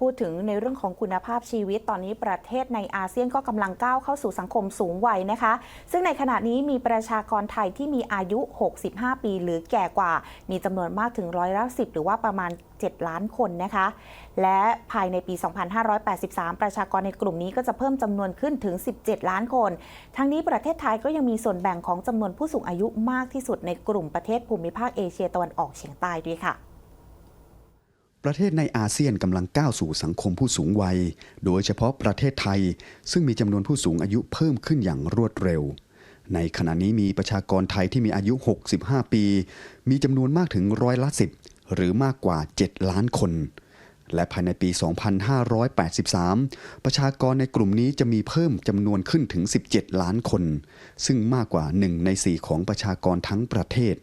พูดถึงในเรื่องของคุณภาพชีวิตตอนนี้ประเทศในอาเซียนก็กำลังก้าวเข้าสู่สังคมสูงวัยนะคะ ซึ่งในขณะนี้มีประชากรไทยที่มีอายุ 65 ปี หรือแก่กว่า มีจำนวนมากถึงร้อยละสิหรือว่าประมาณ 7 ล้านคนนะคะ และภายในปี 2583 ประชากรในกลุ่มนี้ก็จะเพิ่มจำนวนขึ้นถึง 17 ล้านคน ทั้งนี้ประเทศไทยก็ยังมีส่วนแบ่งของจำนวนผู้สูงอายุมากที่สุดในกลุ่มประเทศภูมิภาคเอเชียตะวันออกเฉียงใต้ด้วยค่ะ ประเทศในอาเซียนกำลังก้าวสู่สังคมผู้สูงวัย โดยเฉพาะประเทศไทย ซึ่งมีจำนวนผู้สูงอายุเพิ่มขึ้นอย่างรวดเร็ว ในขณะนี้มีประชากรไทยที่มีอายุ 65 ปี มีจำนวนมากถึงร้อยละสิบหรือมากกว่า 7 ล้านคน และภายในปี 2583 ประชากรในกลุ่มนี้จะมีเพิ่มจำนวนขึ้นถึง 17 ล้านคน ซึ่งมากกว่า 1 ใน 4 ของประชากรทั้งประเทศ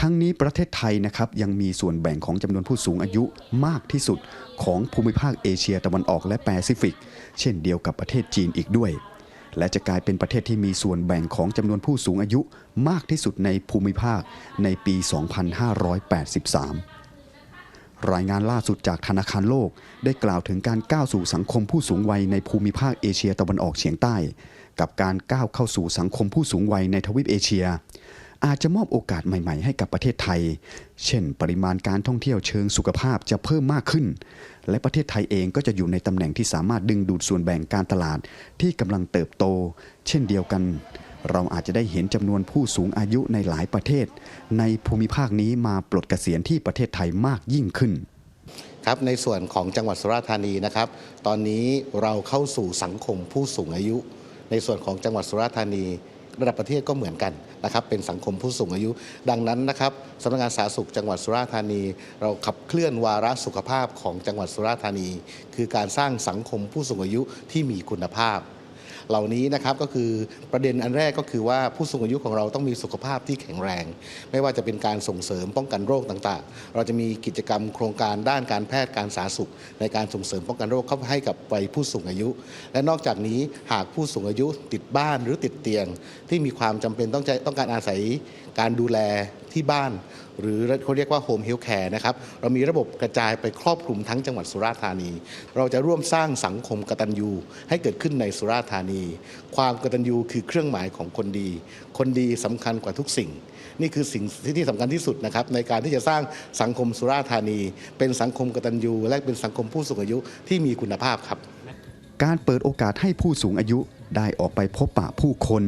ทั้งนี้ประเทศไทยนะครับยังมีส่วนแบ่งของจำนวนผู้สูงอายุมากที่สุดของภูมิภาคเอเชียตะวันออกและแปซิฟิก เช่นเดียวกับประเทศจีนอีกด้วย และจะกลายเป็นประเทศที่มีส่วนแบ่งของจำนวนผู้สูงอายุมากที่สุดในภูมิภาคในปี 2583รายงานล่าสุดจากธนาคารโลก ได้กล่าวถึงการก้าวสู่สังคมผู้สูงวัยในภูมิภาคเอเชียตะวันออกเฉียงใต้ กับการก้าวเข้าสู่สังคมผู้สูงวัยในทวีปเอเชีย อาจจะมอบโอกาสใหม่ ๆ ให้กับประเทศไทย เช่น ปริมาณการท่องเที่ยวเชิงสุขภาพจะเพิ่มมากขึ้น และประเทศไทยเองก็จะอยู่ในตำแหน่งที่สามารถดึงดูดส่วนแบ่งการตลาดที่กำลังเติบโต เช่นเดียวกัน เราอาจจะได้เห็นจำนวนผู้สูงอายุในหลายประเทศ ในภูมิภาคนี้มาปลดเกษียณที่ประเทศไทยมากยิ่งขึ้นครับในส่วนของจังหวัดสุราษฎร์ธานีนะครับ ตอนนี้เราเข้าสู่สังคมผู้สูงอายุ ในส่วนของจังหวัดสุราษฎร์ธานี ระดับประเทศก็เหมือนกัน นะครับเป็นสังคมผู้สูงอายุ ดังนั้นนะครับสำนักงานสาธารณสุขจังหวัดสุราษฎร์ธานี เราขับเคลื่อนวาระสุขภาพของจังหวัดสุราษฎร์ธานี คือการสร้างสังคมผู้สูงอายุที่มีคุณภาพ เหล่านี้นะครับก็คือประเด็นอันแรกก็คือว่าผู้สูงอายุของเราต้องมีสุขภาพที่แข็งแรง ไม่ว่าจะเป็นการส่งเสริมป้องกันโรคต่างๆ เราจะมีกิจกรรมโครงการด้านการแพทย์การสาธารณสุข ในการส่งเสริมป้องกันโรคเข้าให้กับวัยผู้สูงอายุ และนอกจากนี้หากผู้สูงอายุติดบ้านหรือติดเตียง ที่มีความจำเป็นต้องใจต้องการอาศัยการดูแลที่บ้าน หรือเขาเรียกว่าโฮมเฮลท์แคร์นะครับเรามีระบบกระจายไปครอบคลุมทั้งจังหวัดสุราษฎร์ธานี เราจะร่วมสร้างสังคมกตัญญูให้เกิดขึ้นในสุราษฎร์ธานี ความกตัญญูคือเครื่องหมายของคนดี คนดีสำคัญกว่าทุกสิ่ง นี่คือสิ่งที่สำคัญที่สุดนะครับในการที่จะสร้างสังคมสุราษฎร์ธานี เป็นสังคมกตัญญู และเป็นสังคมผู้สูงอายุที่มีคุณภาพครับ การเปิดโอกาสให้ผู้สูงอายุ ได้ออกไปพบปะผู้คน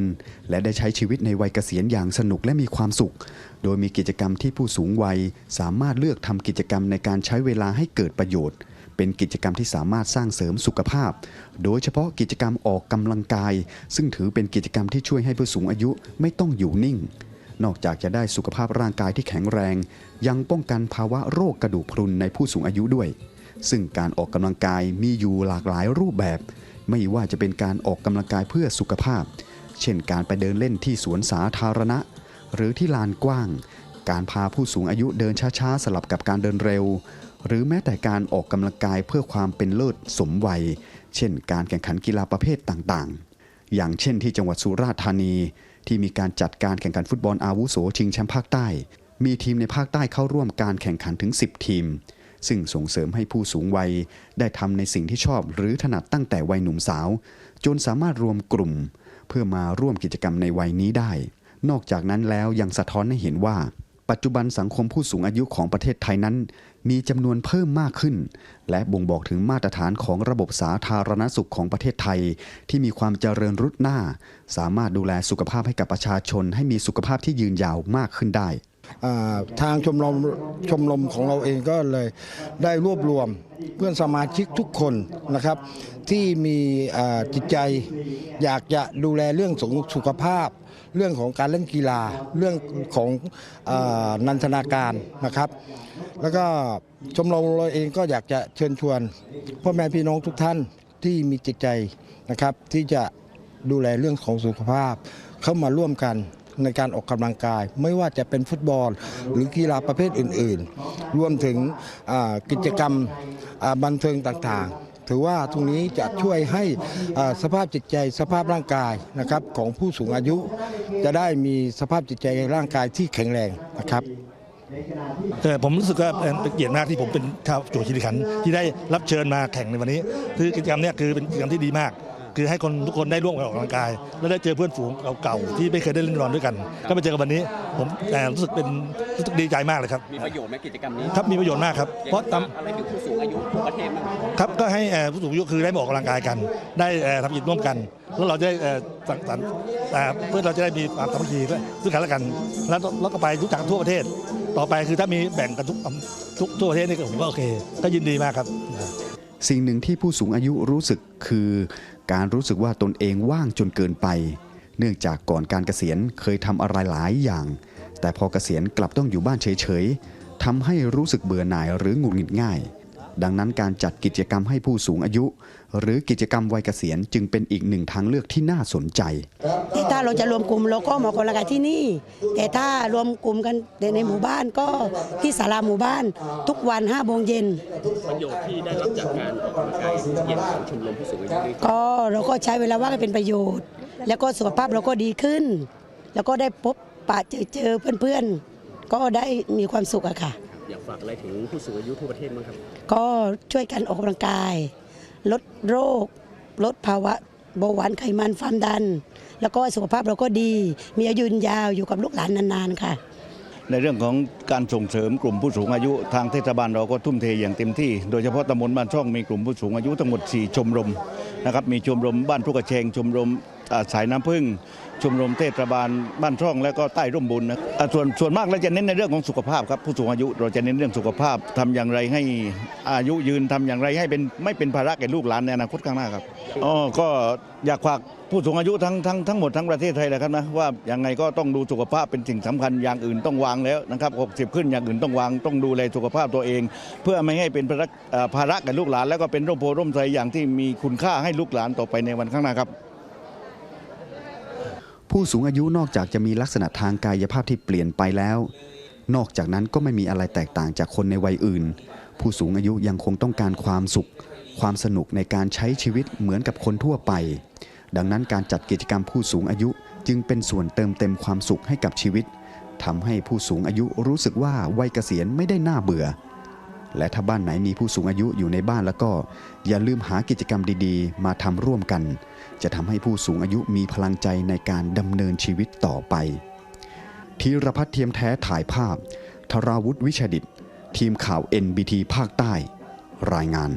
และได้ใช้ชีวิตในวัยเกษียณอย่างสนุกและมีความสุข โดยมีกิจกรรมที่ผู้สูงวัย สามารถเลือกทำกิจกรรมในการใช้เวลาให้เกิดประโยชน์ เป็นกิจกรรมที่สามารถสร้างเสริมสุขภาพ โดยเฉพาะกิจกรรมออกกำลังกาย ซึ่งถือเป็นกิจกรรมที่ช่วยให้ผู้สูงอายุไม่ต้องอยู่นิ่ง นอกจากจะได้สุขภาพร่างกายที่แข็งแรง ยังป้องกันภาวะโรคกระดูกพรุนในผู้สูงอายุด้วย ซึ่งการออกกำลังกายมีอยู่หลากหลายรูปแบบ ไม่ว่าจะเป็นการออกกำลังกายเพื่อสุขภาพ เช่นการไปเดินเล่นที่สวนสาธารณะ หรือที่ลานกว้าง การพาผู้สูงอายุเดินช้าๆ สลับกับการเดินเร็ว หรือแม้แต่การออกกำลังกายเพื่อความเป็นเลิศสมวัย เช่น การแข่งขันกีฬาประเภทต่างๆ อย่างเช่นที่จังหวัดสุราษฎร์ธานี ที่มีการจัดการแข่งขันฟุตบอลอาวุโสชิงแชมป์ภาคใต้ มีทีมในภาคใต้เข้าร่วมการแข่งขันถึง 10 ทีม ซึ่งส่งเสริมให้ผู้สูงวัย ได้ทำในสิ่งที่ชอบหรือถนัดตั้งแต่วัยหนุ่มสาว จนสามารถรวมกลุ่ม เพื่อมาร่วมกิจกรรมในวัยนี้ได้ นอกจากนั้นแล้วยังสะท้อนให้เห็นว่า ปัจจุบันสังคมผู้สูงอายุของประเทศไทยนั้น มีจำนวนเพิ่มมากขึ้น และบ่งบอกถึงมาตรฐานของระบบสาธารณสุขของประเทศไทย ที่มีความเจริญรุดหน้า สามารถดูแลสุขภาพให้กับประชาชนให้มีสุขภาพที่ยืนยาวมากขึ้นได้ ทางชมรมชมรมของเราเองก็เลยได้รวบรวมเพื่อนสมาชิกทุกคนนะครับ ที่มีจิตใจอยากจะดูแลเรื่องสุขภาพ เรื่องของการเล่นกีฬา เรื่องของอนันทนาการนะครับ แล้วก็ชมรมเราเองก็อยากจะเชิญชวนพ่อแม่พี่น้องทุกท่านที่มีจิตใจนะครับที่จะดูแลเรื่องของสุขภาพเข้ามาร่วมกัน ในการออกกำลังกาย ไม่ว่าจะเป็นฟุตบอลหรือกีฬาประเภทอื่นๆ รวมถึงกิจกรรมบันเทิงต่างๆถือว่าตรงนี้จะช่วยให้สภาพจิตใจสภาพร่างกายนะครับของผู้สูงอายุ จะได้มีสภาพจิตใจร่างกายที่แข็งแรงนะครับแต่ผมรู้สึกว่าเป็นเกียรติมากที่ผมเป็นชาวจังหวัดคีรีขันที่ได้รับเชิญมาแข่งในวันนี้ คือกิจกรรมนี้คือเป็นกิจกรรมที่ดีมาก คือให้คนทุกคนได้ร่วมกันออกกำลังกาย และได้เจอเพื่อนฝูงเก่าๆที่ไม่เคยได้เล่นบอลด้วยกัน ก็มาเจอกันวันนี้ผมแต่รู้สึกเป็นรู้สึกดีใจมากเลยครับ มีประโยชน์ไหมกิจกรรมนี้ครับมีประโยชน์มากครับเพราะตามอะไรถึงผู้สูงอายุทั่วประเทศบ้างครับครับก็ให้เอ่อผู้สูงอายุคือได้มาออกกำลังกายกัน ได้เอ่อทำกิจร่วมกัน แล้วเราจะได้เอ่อสังสรรค์เอ่อเพื่อเราจะได้มีความสามัคคีซึ่งกันและกัน แล้วแล้วก็ไปรู้จักทั่วประเทศ ต่อไปคือถ้ามีแบ่งกันทุกอำทุกทั่วประเทศนี่ก็ผมก็โอเค ก็ยินดีมากครับ สิ่งหนึ่งที่ผู้สูงอายุรู้สึกคือการรู้สึกว่าตนเองว่างจนเกินไป เนื่องจากก่อนการเกษียณเคยทำอะไรหลายอย่าง แต่พอเกษียณกลับต้องอยู่บ้านเฉยๆทำให้รู้สึกเบื่อหน่ายหรือหงุดหงิดง่าย ดังนั้นการจัดกิจกรรมให้ผู้สูงอายุ หรือกิจกรรมวัยเกษียณจึงเป็นอีกหนึ่งทางเลือกที่น่าสนใจ ที่ถ้าเราจะรวมกลุ่มเราก็มาออกกำลังกายที่นี่ แต่ถ้ารวมกลุ่มกันในหมู่บ้านก็ที่ศาลาหมู่บ้าน ทุกวัน5โมงเย็นประโยชน์ที่ได้รับจากการออกกำลังกายเย็นของชมรมผู้สูงอายุนี่ก็เราก็ใช้เวลาว่างให้เป็นประโยชน์ แล้วก็สุขภาพเราก็ดีขึ้น แล้วก็ได้พบปะเจอเจอเพื่อนๆก็ได้มีความสุขอะค่ะ อยากฝากอะไรถึงผู้สูงอายุทั่วประเทศบ้างครับ ก็ช่วยกันออกกำลังกาย ลดโรค ลดภาวะเบาหวานไขมันความดัน แล้วก็สุขภาพเราก็ดี มีอายุยืนยาวอยู่กับลูกหลานนานๆค่ะ ในเรื่องของการส่งเสริมกลุ่มผู้สูงอายุทางเทศบาลเราก็ทุ่มเทอย่างเต็มที่ โดยเฉพาะตำบลบ้านช่องมีกลุ่มผู้สูงอายุทั้งหมด 4 ชมรมนะครับมีชมรมบ้านทุกกระเชงชมรมอ่า สายน้ำพึ่งชมรมเทศบาลบ้านช่องและก็ใต้ร่มบุญนะอ่าส่วนส่วนมากเราจะเน้นในเรื่องของสุขภาพครับผู้สูงอายุเราจะเน้นเรื่องสุขภาพทำอย่างไรให้อายุยืนทำอย่างไรให้เป็นไม่เป็นภาระแก่ลูกหลานในอนาคตข้างหน้าครับอ๋อก็อยากฝากผู้สูงอายุทั้งทั้งทั้งหมดทั้งประเทศไทยแหละครับนะว่ายังไงก็ต้องดูสุขภาพเป็นสิ่งสำคัญอย่างอื่นต้องวางแล้วนะครับ60ขึ้นอย่างอื่นต้องวางต้องดูแลสุขภาพตัวเอง เพื่อไม่ให้เป็นภาระเอ่อภาระแก่ลูกหลาน แล้วก็เป็นร่มโพร่มไทรอย่างที่มีคุณค่าให้ลูกหลานต่อไปในวันข้างหน้าครับ ผู้สูงอายุนอกจากจะมีลักษณะทางกายภาพที่เปลี่ยนไปแล้ว นอกจากนั้นก็ไม่มีอะไรแตกต่างจากคนในวัยอื่น ผู้สูงอายุยังคงต้องการความสุข ความสนุกในการใช้ชีวิตเหมือนกับคนทั่วไป ดังนั้นการจัดกิจกรรมผู้สูงอายุจึงเป็นส่วนเติมเต็มความสุขให้กับชีวิตทำให้ผู้สูงอายุรู้สึกว่าวัยเกษียณไม่ได้น่าเบื่อ และถ้าบ้านไหนมีผู้สูงอายุอยู่ในบ้านแล้วก็ อย่าลืมหากิจกรรมดีๆ มาทำร่วมกัน จะทำให้ผู้สูงอายุมีพลังใจในการดำเนินชีวิตต่อไปธีรพัฒน์เทียมแท้ถ่ายภาพ ธราวุฒิวิชดิต ทีมข่าว NBT ภาคใต้ รายงาน